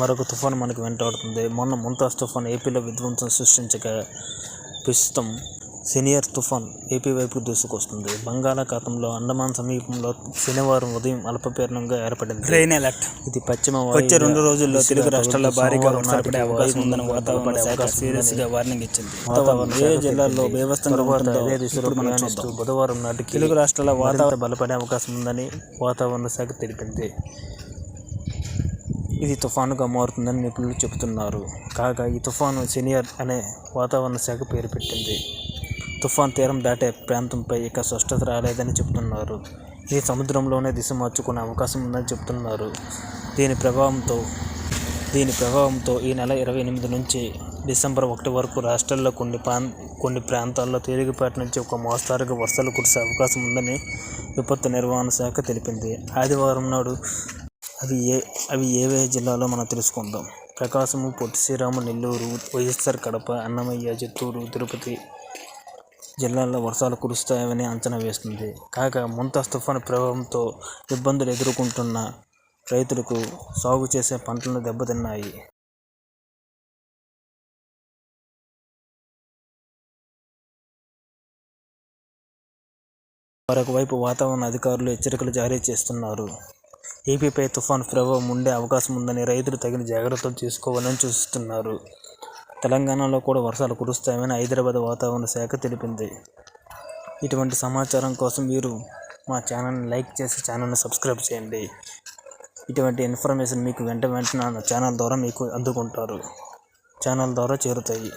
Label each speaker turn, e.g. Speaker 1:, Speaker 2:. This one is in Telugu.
Speaker 1: మరొక తుఫాను మనకు వెంటాడుతుంది. మొన్న ముంతాజ్ తుఫాన్ ఏపీలో విధ్వంసం సృష్టించగా ప్రస్తుతం సీనియర్ తుఫాన్ ఏపీ వైపుకు దూసుకొస్తుంది. బంగాళాఖాతంలో అండమాన్ సమీపంలో శనివారం ఉదయం అల్పపీడనంగా ఏర్పడింది.
Speaker 2: Rain alert.
Speaker 1: ఇది పశ్చిమ
Speaker 2: వచ్చే రెండు రోజుల్లో తెలుగు రాష్ట్రాల్లో భారీగా వర్షాలు అవకాశం ఉందని వాతావరణ శాఖ సీరియస్గా వార్నింగ్ ఇచ్చింది.
Speaker 1: వాతావరణ
Speaker 2: ఏ జిల్లాల్లో
Speaker 1: అదే దిశలో ప్రయాణిస్తూ
Speaker 2: చూద్దాం.
Speaker 1: బుధవారం నాటికి
Speaker 2: తెలుగు రాష్ట్రాల వాతావరణ
Speaker 1: బలపడే అవకాశం ఉందని వాతావరణ శాఖ తెలిపింది. ఇది తుఫానుగా మారుతుందని నిపుణులు చెబుతున్నారు. కాగా ఈ తుఫాను సీనియర్ అనే వాతావరణ శాఖ పేరు పెట్టింది. తుఫాన్ తీరం దాటే ప్రాంతంపై ఇక స్పష్టత రాలేదని చెబుతున్నారు. ఇది సముద్రంలోనే దిశ మార్చుకునే అవకాశం ఉందని చెబుతున్నారు. దీని ప్రభావంతో దీని ప్రభావంతో ఈ నెల ఇరవై ఎనిమిది నుంచి డిసెంబర్ ఒకటి వరకు రాష్ట్రాల్లో కొన్ని ప్రాం కొన్ని ప్రాంతాల్లో తేలికపాటి నుంచి ఒక మోస్తారుగా వర్షాలు కురిసే అవకాశం ఉందని విపత్తు నిర్వహణ శాఖ తెలిపింది. ఆదివారం నాడు అవి ఏ అవి ఏవే జిల్లాలో మనం తెలుసుకుందాం. ప్రకాశము పొట్టి శ్రీరాము నెల్లూరు వైఎస్ఆర్ కడప అన్నమయ్య చిత్తూరు తిరుపతి జిల్లాల్లో వర్షాలు కురుస్తాయని అంచనా వేస్తుంది. కాగా ముంతాజ్ తుఫాను ప్రభావంతో ఇబ్బందులు ఎదుర్కొంటున్న రైతులకు సాగు చేసే పంటలను దెబ్బతిన్నాయి. మరొక వైపు వాతావరణ అధికారులు హెచ్చరికలు జారీ చేస్తున్నారు. ఏపీపై తుఫాను ప్రభావం ఉండే అవకాశం ఉందని రైతులు తగిన జాగ్రత్తలు తీసుకోవాలని సూచిస్తున్నారు తెలంగాణలో కూడా వర్షాలు కురుస్తాయని హైదరాబాద్ వాతావరణ శాఖ తెలిపింది. ఇటువంటి సమాచారం కోసం మీరు మా ఛానల్ని లైక్ చేసి ఛానల్ని సబ్స్క్రైబ్ చేయండి. ఇటువంటి ఇన్ఫర్మేషన్ మీకు వెంట వెంటనే ఛానల్ ద్వారా మీకు అందుకుంటారు. ఛానల్ ద్వారా చేరుతాయి.